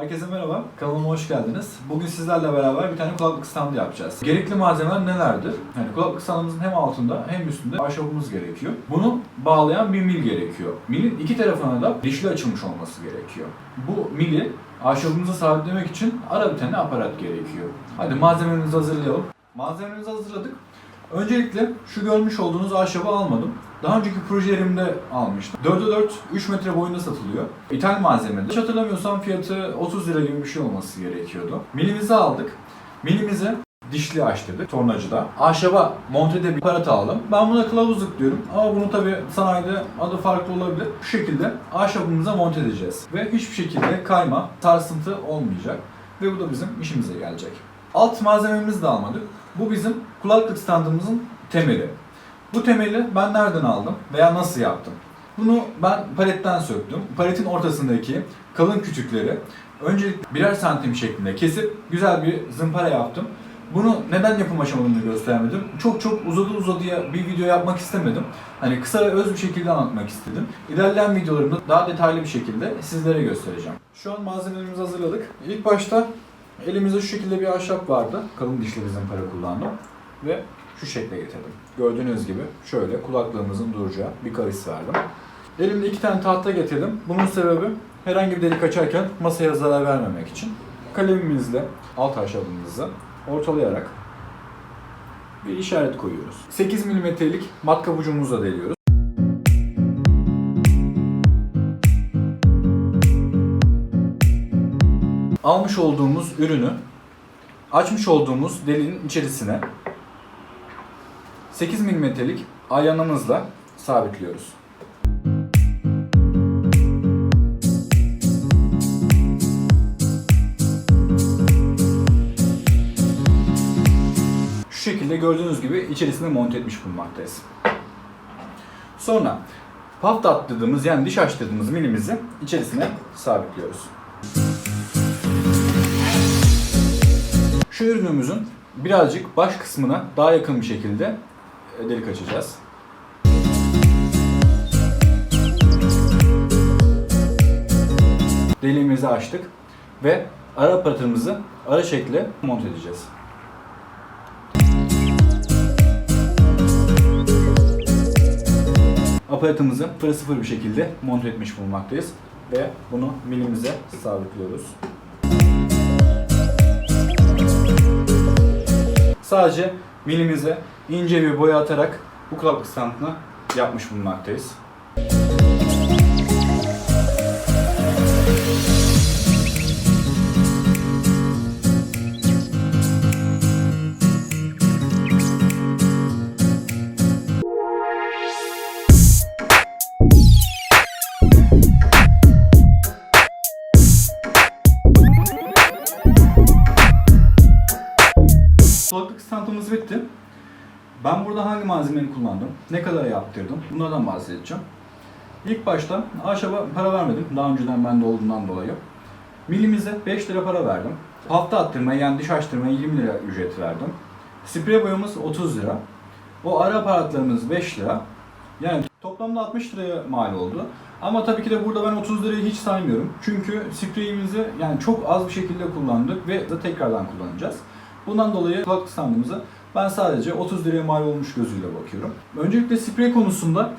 Herkese merhaba, kanalıma hoş geldiniz. Bugün sizlerle beraber bir tane kulaklık standı yapacağız. Gerekli malzemeler nelerdir? Yani kulaklık standımızın hem altında hem üstünde ahşabımız gerekiyor. Bunu bağlayan bir mil gerekiyor. Milin iki tarafına da dişli açılmış olması gerekiyor. Bu mili ahşabımıza sabitlemek için ara bir tane aparat gerekiyor. Hadi malzememizi hazırlayalım. Malzememizi hazırladık. Öncelikle şu görmüş olduğunuz ahşabı almadım. Daha önceki projelerimde almıştım. 4'e 4, 3 metre boyunda satılıyor. İthal malzemede. Hiç hatırlamıyorsam fiyatı 30 lira gibi bir şey olması gerekiyordu. Milimizi aldık. Milimizi dişli açtırdık tornacıda. Ahşaba monte bir aparat aldım. Ben buna kılavuzluk diyorum ama bunu tabi sanayide adı farklı olabilir. Bu şekilde ahşabımıza monte edeceğiz. Ve hiçbir şekilde kayma, sarsıntı olmayacak. Ve bu da bizim işimize gelecek. Alt malzememizi de almadık. Bu bizim kulaklık standımızın temeli. Bu temeli ben nereden aldım veya nasıl yaptım? Bunu ben paletten söktüm. Paletin ortasındaki kalın kütükleri öncelikle birer santim şeklinde kesip güzel bir zımpara yaptım. Bunu neden yapım aşamalarını göstermedim? Çok çok uzadı uzadıya bir video yapmak istemedim. Hani kısa ve öz bir şekilde anlatmak istedim. İlerleyen videolarımda daha detaylı bir şekilde sizlere göstereceğim. Şu an malzemelerimizi hazırladık. İlk başta elimizde şu şekilde bir ahşap vardı. Kalın dişli bir zımpara kullandım. Ve şu şekle getirdim. Gördüğünüz gibi şöyle kulaklığımızın duracağı bir kavis verdim. Elimde iki tane tahta getirdim. Bunun sebebi herhangi bir delik açarken masaya zarar vermemek için. Kalemimizle alt ahşabımızı ortalayarak bir işaret koyuyoruz. 8 milimetrelik matkap ucumuzla deliyoruz. Almış olduğumuz ürünü açmış olduğumuz deliğin içerisine 8 milimetrelik ayağımızla sabitliyoruz. Şu şekilde gördüğünüz gibi içerisine monte etmiş bulunmaktayız. Sonra paft attırdığımız yani diş açtırdığımız milimizi içerisine sabitliyoruz. Şu ürünümüzün birazcık baş kısmına daha yakın bir şekilde delik açacağız. Deliğimizi açtık ve ara aparatımızı ara şekle monte edeceğiz. Aparatımızı sıfır sıfır bir şekilde monte etmiş bulunmaktayız ve bunu milimize sabitliyoruz. Sadece milimize ince bir boya atarak bu kulaklık standını yapmış bulunmaktayız. Kulaklık standımız bitti. Ben burada hangi malzemeyi kullandım, ne kadar yaptırdım bunlardan bahsedeceğim. İlk başta ahşaba para vermedim daha önceden bende olduğundan dolayı. Milimize 5 lira para verdim. Hafta attırmaya yani diş açtırmaya 20 lira ücret verdim. Sprey boyamız 30 lira. O ara aparatlarımız 5 lira. Yani toplamda 60 liraya mal oldu. Ama tabii ki de burada ben 30 lirayı hiç saymıyorum. Çünkü spreyimizi yani çok az bir şekilde kullandık ve de tekrardan kullanacağız. Bundan dolayı kulaklık standımıza ben sadece 30 liraya mal olmuş gözüyle bakıyorum. Öncelikle sprey konusunda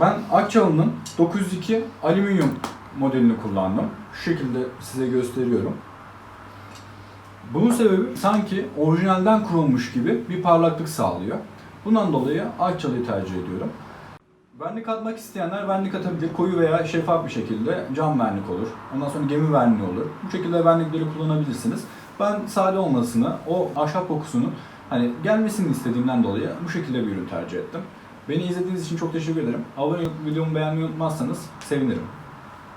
ben Akçalı'nın 902 alüminyum modelini kullandım. Şu şekilde size gösteriyorum. Bunun sebebi sanki orijinalden kurulmuş gibi bir parlaklık sağlıyor. Bundan dolayı Akçalı'yı tercih ediyorum. Vernik atmak isteyenler vernik atabilir. Koyu veya şeffaf bir şekilde cam vernik olur. Ondan sonra gemi verniği olur. Bu şekilde vernikleri kullanabilirsiniz. Ben sade olmasını, o ahşap kokusunu hani gelmesini istediğimden dolayı bu şekilde bir ürün tercih ettim. Beni izlediğiniz için çok teşekkür ederim. Abone olup videomu beğenmeyi unutmazsanız sevinirim.